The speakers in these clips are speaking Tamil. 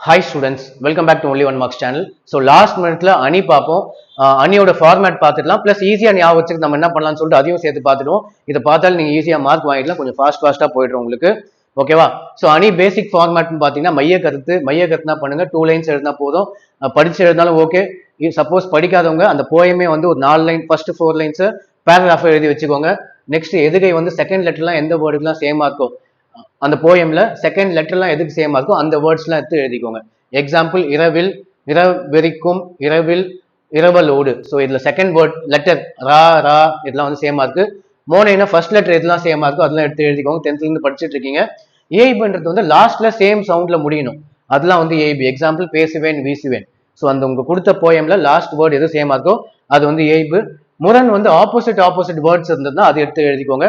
Hi students welcome back to only one marks channel so last மினிட்ல அணி பார்ப்போம் அணியோட ஃபார்மேட் பார்த்துக்கலாம் ப்ளஸ் ஈஸியாக ஞாபகம் வச்சுக்கு நம்ம என்ன பண்ணலாம்னு சொல்லிட்டு அதையும் சேர்த்து பார்த்துடுவோம். இதை பார்த்தாலும் நீங்கள் ஈஸியாக மார்க் வாங்கிடலாம். கொஞ்சம் ஃபாஸ்ட் ஃபாஸ்ட்டாக போயிடும் உங்களுக்கு. ஓகேவா ஸோ அணி பேசிக் ஃபார்மேட்னு பார்த்தீங்கன்னா மைய கருத்து மைய கருத்துனா பண்ணுங்க. டூ லைன்ஸ் எழுதினா போதும். படிச்சு எழுதினாலும் ஓகே சப்போஸ் படிக்காதவங்க அந்த போயமே வந்து ஒரு நாலு line first four lines paragraph எழுதி வச்சுக்கோங்க. நெக்ஸ்ட் எதுகை வந்து செகண்ட் லெட்டர்லாம் எந்த வேர்டுக்குலாம் சேமாக இருக்கும் அந்த போயம்ல செகண்ட் லெட்டர்லாம் எதுக்கு சேமா இருக்கும் அந்த வேர்ட்ஸ்லாம் எடுத்து எழுதிக்கோங்க. எக்ஸாம்பிள் இரவில் இரவெறிக்கும் இரவில் இரவலோடு. ஸோ இதில் செகண்ட் வேர்ட் லெட்டர் ரா ரா இதெல்லாம் வந்து சேமா இருக்கு. மோனைனா ஃபர்ஸ்ட் லெட்டர் எதுலாம் சேமா இருக்கும் அதெல்லாம் எடுத்து எழுதிக்கோங்க. டென்த்லேருந்து படிச்சுட்டு இருக்கீங்க. ஏய்புன்றது வந்து லாஸ்ட்ல சேம் சவுண்ட்ல முடியணும். அதெல்லாம் வந்து ஏபி எக்ஸாம்பிள் பேசுவேன் வீசுவேன். ஸோ அந்த உங்க கொடுத்த போயம்ல லாஸ்ட் வேர்டு எது சேமா இருக்கோ அது வந்து ஏய்பு முரண் வந்து ஆப்போசிட் ஆப்போசிட் வேர்ட்ஸ் இருந்ததுன்னா அது எடுத்து எழுதிக்கோங்க.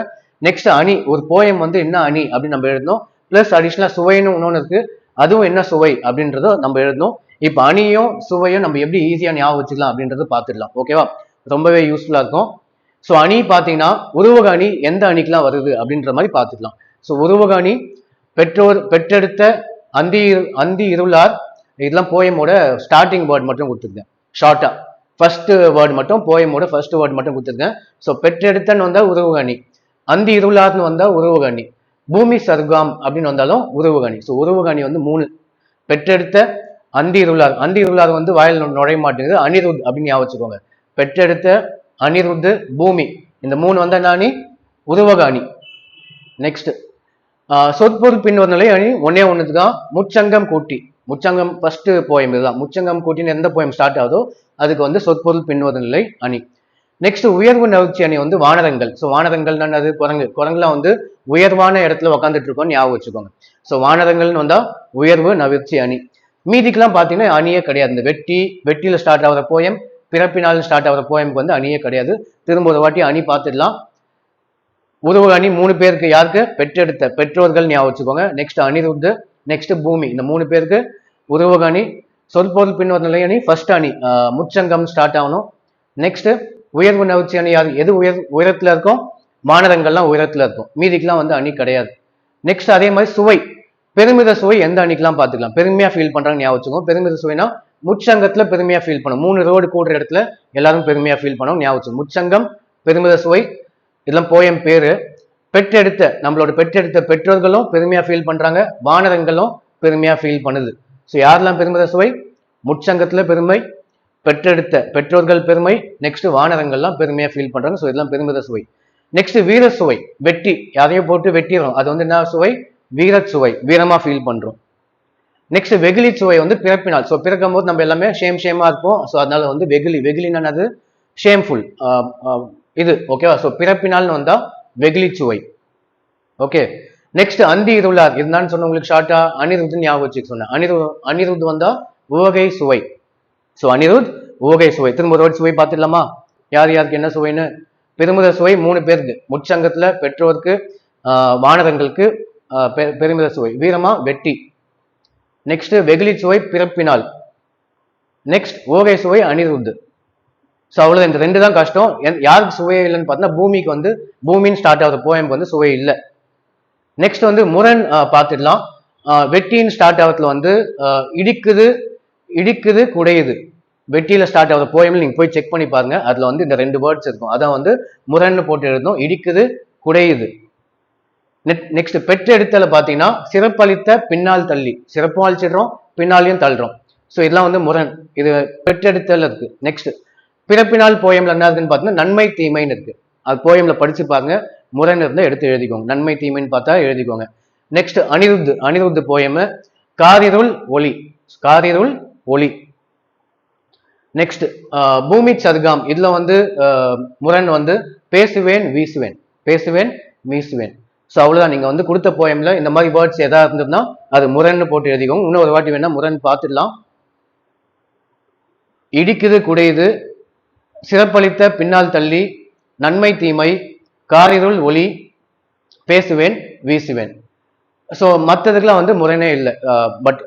நெக்ஸ்ட் அணி ஒரு போயம் வந்து என்ன அணி அப்படின்னு நம்ம எழுதணும். பிளஸ் அடிஷ்னலா சுவைன்னு இன்னொன்று இருக்கு. அதுவும் என்ன சுவை அப்படின்றத நம்ம எழுதணும். இப்போ அணியும் சுவையும் நம்ம எப்படி ஈஸியா ஞாபகம் வச்சுக்கலாம் அப்படின்றத பார்த்துடலாம். ஓகேவா ரொம்பவே யூஸ்ஃபுல்லா இருக்கும். ஸோ அணி பார்த்தீங்கன்னா உருவக அணி எந்த அணிக்கெல்லாம் வருது அப்படின்ற மாதிரி பார்த்துக்கலாம். ஸோ உருவக அணி பெற்றோர் பெற்றெடுத்த அந்தி அந்தி இருளார். இதெல்லாம் போயமோட ஸ்டார்டிங் வேர்ட் மட்டும் கொடுத்துருக்கேன். ஷார்ட்டா ஃபர்ஸ்ட் வேர்டு மட்டும் போயமோட ஃபர்ஸ்ட் வேர்டு மட்டும் கொடுத்துருக்கேன். ஸோ பெற்றெடுத்தன்னு வந்தா உருவக அணி. அந்தி இருளார்னு வந்தால் உருவகணி. பூமி சர்காம் அப்படின்னு வந்தாலும் உருவகணி. ஸோ உருவகணி வந்து மூணு. பெற்றெடுத்த அந்தி இருளார். அந்தி இருளார் வந்து வாயில் நு- நுழைய மாட்டேங்குது. அனிருத் அப்படின்னு ஞாபகம் வச்சுக்கோங்க. பெற்றெடுத்த அனிருத் பூமி. இந்த மூணு வந்த நாணி அணி? உருவக அணி நெக்ஸ்ட் சொற்பொருள் பின்வரும் நிலை அணி ஒன்னே ஒன்றுக்கு தான் முச்சங்கம் கூட்டி. முச்சங்கம் ஃபர்ஸ்ட் போயம் இதுதான். முச்சங்கம் கூட்டின்னு எந்த போயம் ஸ்டார்ட் ஆகுதோ அதுக்கு வந்து சொற்பொருள் பின்வரும் நிலை அணி. நெக்ஸ்ட் உயர்வு நகர்ச்சி அணி வந்து வானரங்கள். ஸோ வானரங்கள் அது குரங்கு. குரங்குலாம் வந்து உயர்வான இடத்துல உட்காந்துட்டு இருக்கோம்னு ஞாபகம் வச்சுக்கோங்க. ஸோ வானரங்கள்னு வந்தால் உயர்வு நவிர்ச்சி அணி. மீதிக்கெல்லாம் பார்த்தீங்கன்னா அணியே கிடையாது. இந்த வெட்டி வெட்டியில் ஸ்டார்ட் ஆகிற போயம் பிறப்பினால் ஸ்டார்ட் ஆகிற போயமுக்கு வந்து அணியே கிடையாது. திரும்ப ஒரு வாட்டி அணி பார்த்துடலாம் உருவ அணி மூணு பேருக்கு யாருக்கு? பெற்றெடுத்த பெற்றோர்கள் ஞாபகம் வச்சுக்கோங்க. நெக்ஸ்ட் அனிருத்து நெக்ஸ்ட் பூமி. இந்த மூணு பேருக்கு உருவகணி சொற்பொருள் பின்வர் நிலை அணி ஃபர்ஸ்ட் அணி முச்சங்கம் ஸ்டார்ட் ஆகணும். நெக்ஸ்ட் உயர்வு நவிர்ச்சி அணி யார் எது உயர் உயரத்தில் இருக்கும் மாநகரங்கள்லாம் உயரத்தில் இருக்கும். மீதிக்கெலாம் வந்து அணி கிடையாது. நெக்ஸ்ட் அதே மாதிரி சுவை. பெருமித சுவை எந்த அணிக்கெலாம் பார்த்துக்கலாம். பெருமையாக ஃபீல் பண்ணுறாங்கன்னு ஞாபகம் வச்சுக்கோங்க. பெருமித சுவைனா முச்சங்கத்தில் பெருமையாக ஃபீல் பண்ணும். மூணு ரோடு கூடுற இடத்துல எல்லாரும் பெருமையாக ஃபீல் பண்ணணும் ஞாபகம் வச்சுக்கோங்க. முச்சங்கம் பெருமித சுவை இதெல்லாம் போயம் பேரு. பெற்றெடுத்த நம்மளோட பெற்றெடுத்த பெற்றோர்களும் பெருமையாக ஃபீல் பண்ணுறாங்க வானரங்களும் பெருமையாக ஃபீல் பண்ணுது. ஸோ யாரெல்லாம் பெருமித சுவை? முச்சங்கத்தில் பெருமை பெற்றெடுத்த பெற்றோர்கள் பெருமை நெக்ஸ்ட் வானரங்கள்லாம் பெருமையா ஃபீல் பண்றாங்க. ஸோ இதெல்லாம் பெருமித சுவை. நெக்ஸ்ட் வீர சுவை வெட்டி யாரையும் போட்டு வெட்டிடுறோம் அது வந்து என்ன சுவை? வீர சுவை. வீரமா ஃபீல் பண்றோம். நெக்ஸ்ட் வெகுளி சுவை வந்து பிறப்பினால். ஸோ பிறக்கும் போது நம்ம எல்லாமே ஷேம் ஷேமா இருப்போம். ஸோ அதனால வந்து வெகுளி வெகுளின்னு அது ஷேம்ஃபுல் இது ஓகேவா ஸோ பிறப்பினால்னு வந்தா வெகுளி சுவை. ஓகே நெக்ஸ்ட் அந்தி இருளார். இருந்தான்னு சொன்ன உங்களுக்கு ஷார்ட்டா அனிருத்னு ஞாபகம் வச்சுக்க சொன்னேன். அனிரு அனிருத் வந்தா உவகை சுவை. ஸோ அனிருத் ஓகை சுவை. திரும்ப ஒரு சுவை பார்த்துடலாமா? யார் யாருக்கு என்ன சுவைன்னு? பெருமித சுவை மூணு பேருக்கு. முச்சங்கத்துல பெற்றோருக்கு ஆஹ் வானரங்களுக்கு பெருமித சுவை. வீரமா வெட்டி. நெக்ஸ்ட் வெகுளி சுவை பிறப்பினால். நெக்ஸ்ட் ஓகை சுவை அனிருத். ஸோ அவ்வளோ இந்த ரெண்டு தான் கஷ்டம். யாருக்கு சுவையே இல்லைன்னு பார்த்தீங்கன்னா பூமிக்கு வந்து பூமின்னு ஸ்டார்ட் ஆகிற போயம் வந்து சுவை இல்லை. நெக்ஸ்ட் வந்து முரண் பார்த்துடலாம். வெட்டின்னு ஸ்டார்ட் ஆகிறதுல வந்து இடிக்குது இடிக்குது குடையுது. வெட்டியில் ஸ்டார்ட் ஆகிற போயமில் நீங்கள் போய் செக் பண்ணி பாருங்க. அதில் வந்து இந்த ரெண்டு வேர்ட்ஸ் இருக்கும். அதான் வந்து முரண்னு போட்டு எழுதும் இடிக்குது குடையுது. நெக்ஸ்ட் பெற்றெடுத்தல பார்த்தீங்கன்னா சிறப்பளித்த பின்னால் தள்ளி. சிறப்பும் அழிச்சிடுறோம் பின்னாலையும் தள்ளுறோம். ஸோ இதெல்லாம் வந்து முரண். இது பெற்றெடுத்தல் இருக்கு. நெக்ஸ்ட் பிறப்பினால் போயம்ல என்ன இருக்குன்னு பார்த்தீங்கன்னா நன்மை தீமைன்னு இருக்கு. அது போயம்ல படிச்சு பாருங்க. முரண் இருந்தால் எடுத்து எழுதிக்கோங்க. நன்மை தீமைன்னு பார்த்தா எழுதிக்கோங்க. நெக்ஸ்ட் அனிருத் அனிருத் போயம் காரிருள் ஒளி. காரிருள் ஒளி. நெக்ஸ்ட் uh, பூமி சர்காம் இதுல வந்து uh, முரண் வந்து பேசுவேன் வீசுவேன். பேசுவேன் வீசுவேன். ஸோ அவ்வளவுதான். நீங்க வந்து கொடுத்த போயம்ல இந்த மாதிரி வேர்ட்ஸ் எதா இருந்ததுன்னா அது முரண்னு போட்டு எழுதிக்கோங்க. இன்னும் ஒரு வாட்டி வேணா முரண் பார்த்துடலாம். இடிக்குது குடையுது சிறப்பளித்த பின்னால் தள்ளி நன்மை தீமை காரிருள் ஒளி பேசுவேன் வீசுவேன். ஸோ மற்றதுக்கெல்லாம் வந்து முரணே இல்லை. பட்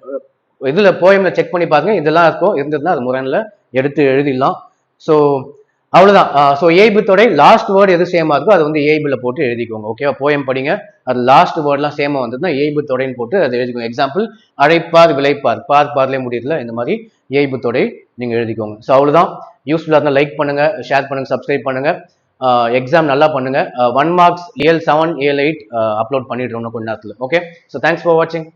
இதில் போயமில் செக் பண்ணி பாருங்க. இதெல்லாம் இருக்கும். இருந்ததுன்னா அது முரணில். எடுத்து எழுதிடலாம். ஸோ அவ்வளோதான் ஸோ ஏய்புத்தோட லாஸ்ட் வேர்டு எது சேமா இருக்கோ அது வந்து ஏய்பில் போட்டு எழுதிக்கோங்க. ஓகேவா போயம் படிங்க. அது லாஸ்ட் வேர்ட்லாம் சேமாக வந்ததுன்னா ஏய்புத்தொடைன்னு போட்டு அதை எழுதிக்கோங்க. எக்ஸாம்பிள் அழைப்பார் விளைப்பார். பார் பார்லே முடியல இந்த மாதிரி ஏஐபு தொடை நீங்கள் எழுதிக்கோங்க ஸோ அவ்வளோதான் யூஸ்ஃபுல்லாக இருந்தால் லைக் பண்ணுங்கள் ஷேர் பண்ணுங்கள் சப்ஸ்கிரைப் பண்ணுங்கள் எக்ஸாம் நல்லா பண்ணுங்கள் one marks A L seven A L eight upload பண்ணிடுறோம் இன்னும் கொஞ்ச நேரத்தில். ஓகே ஸோ தேங்க்ஸ் ஃபார் வாட்சிங்